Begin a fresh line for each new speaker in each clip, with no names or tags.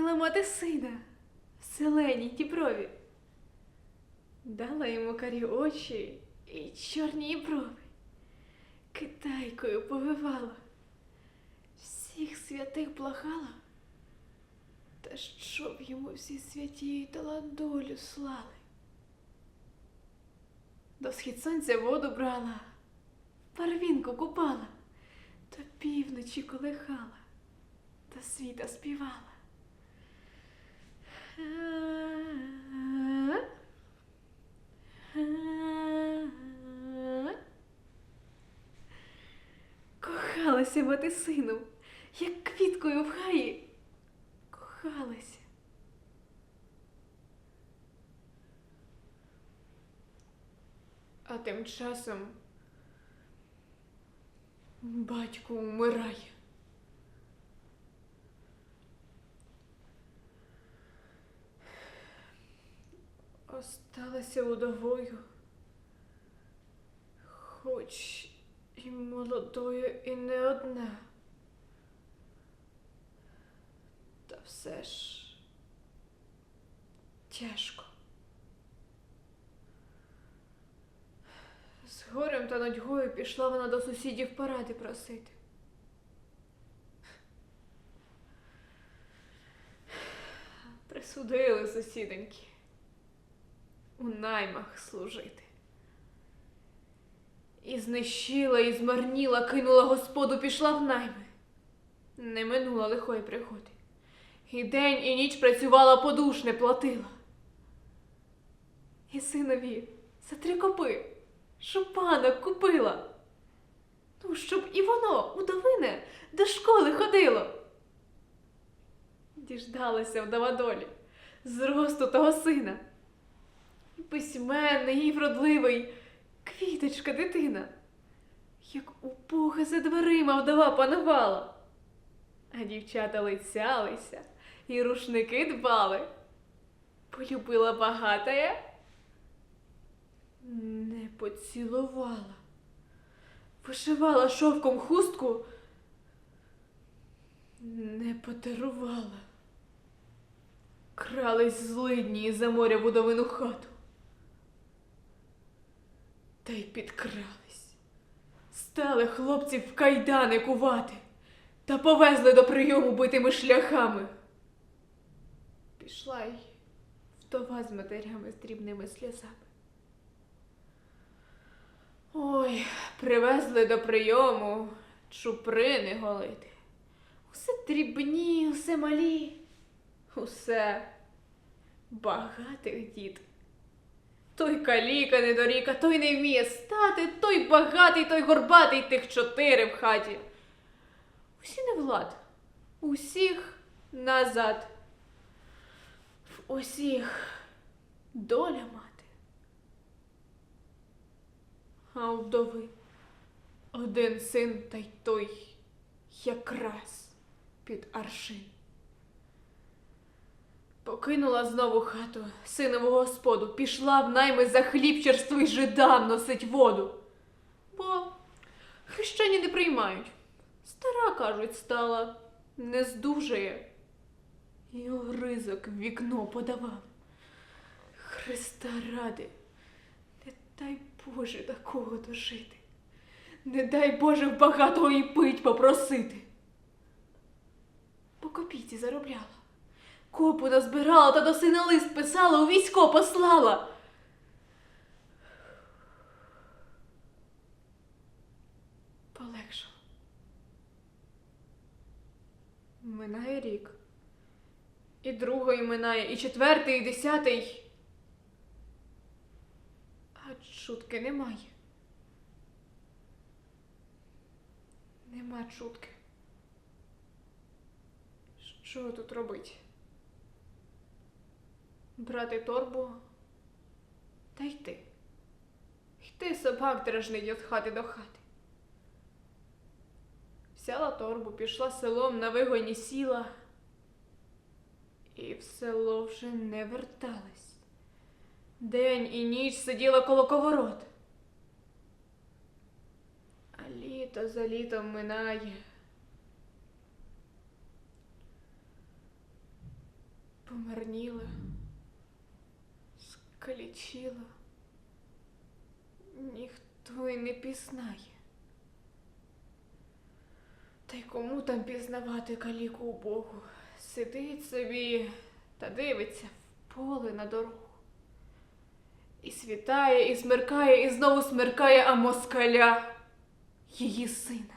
мати сина в зеленій діброві. Дала йому карі очі і чорні брови. Китайкою повивала, всіх святих благала, та щоб йому всі святі та долю слали. До схід сонця воду брала, парвінку купала, та півночі колихала, та світа співала. Кохалася мати сином, як квіткою в хаї. Кохалася. А тим часом батько умирає. Осталася удовою, хоч і молодою, і не одна. Та все ж тяжко. З горем та нудьгою пішла вона до сусідів поради просити. Присудили сусідоньки у наймах служити. І знищила, і змарніла, кинула господу, пішла в найми. Не минула лихої пригоди. І день, і ніч працювала, подушне платила. І синові за три копи шопана купила. Ну, щоб і воно, удовине, до школи ходило. Діждалася вдова долі, зросту того сина. Письменний, і вродливий, квіточка дитина, як у Бога за дверима вдова панувала. А дівчата лицялися, і рушники дбали. Полюбила багатая, не поцілувала. Вишивала шовком хустку, не подарувала. Крались злидні за моря в удовину хату. Та й підкрались. Стали хлопців в кайдани кувати та повезли до прийому битими шляхами. Пішла й вдова з матерями з дрібними сльозами. Ой, привезли до прийому чуприни голити. Усе дрібні, усе малі, усе багатих дід. Той каліка недоріка, той не вміє стати, той багатий, той горбатий, тих чотири в хаті. Усі не влад, усіх назад. В усіх доля мати. А у вдови один син та й той якраз під аршин. Покинула знову хату синову господу, пішла в найми за хлібчерство й жидам носить воду. Бо хрещені не приймають. Стара, кажуть, стала, не здужає. І огризок в вікно подавав. Христа ради, не дай Боже такого дожити. Не дай Боже в багатого і пить попросити. По копійці заробляла. Копу назбирала та до сина лист писала, у військо послала. Полегшало. Минає рік. І другий минає, і четвертий, і десятий. А чутки немає. Нема чутки. Що тут робить? Брати торбу та йти. Йти собак дражнить від хати до хати. Взяла торбу, пішла селом на вигоні сіла. І в село вже не верталась. День і ніч сиділа коло коворот. А літо за літом минає. помарніла, скалічіла. Ніхто й не пізнає. Та й кому там пізнавати каліку у Богу? Сидить собі та дивиться в поле на дорогу. І світає, і смеркає, і знову смеркає, а москаля її сина.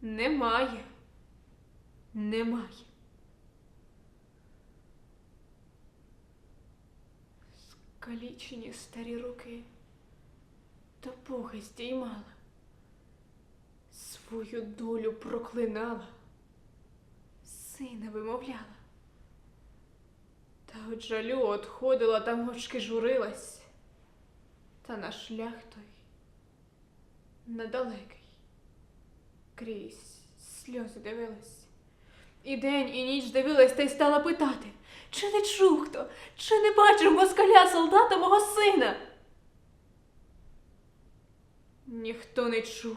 Немає. Немає. Скалічені старі руки до Бога здіймала, свою долю проклинала, сина вимовляла. Та от жалю отходила та мовчки журилась, та на шлях той недалекий, крізь сльози дивилась. І день, і ніч дивилась та й стала питати, чи не чув хто, чи не бачив москаля солдата мого сина? Ніхто не чув.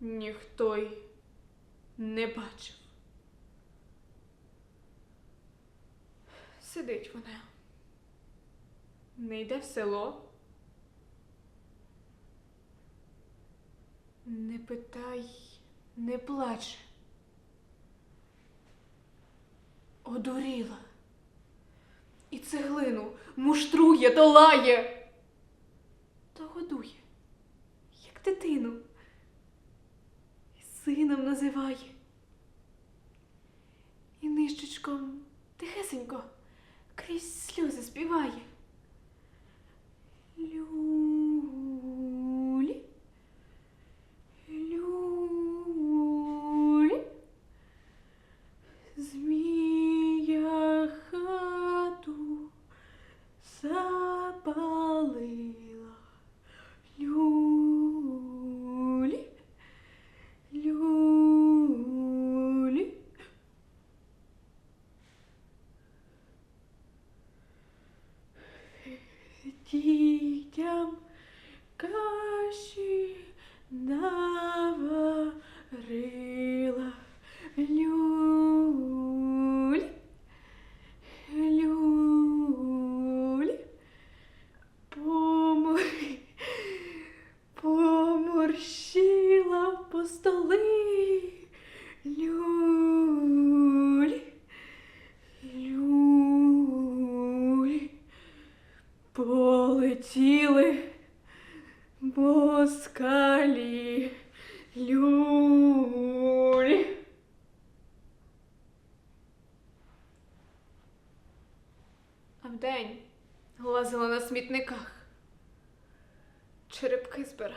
Ніхто й не бачив. Сидить вона. Не йде в село. Не питай, не плаче. Одуріла. І цеглину муштрує, то лає, то годує, як дитину. І сином називає. І нищечком тихесенько крізь сльози співає. Полетіли москалі люлі. А вдень лазила на смітниках, черепки збирала.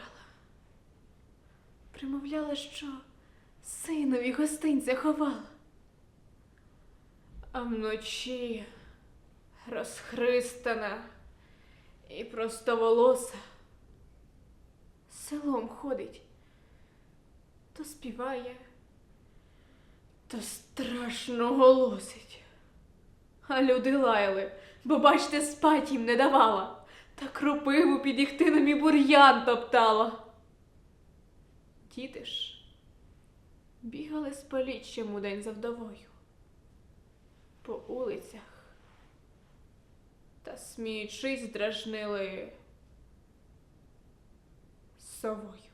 Примовляла, що синові гостинця ховала. А вночі розхристана і простоволоса. Селом ходить, то співає, то страшно голосить. А люди лаяли, бо, бачте, спать їм не давала, та кропиву під їхтином і бур'ян топтала. Діти ж бігали з поліччям у день за вдовою по улицях та сміючись дражнили совою.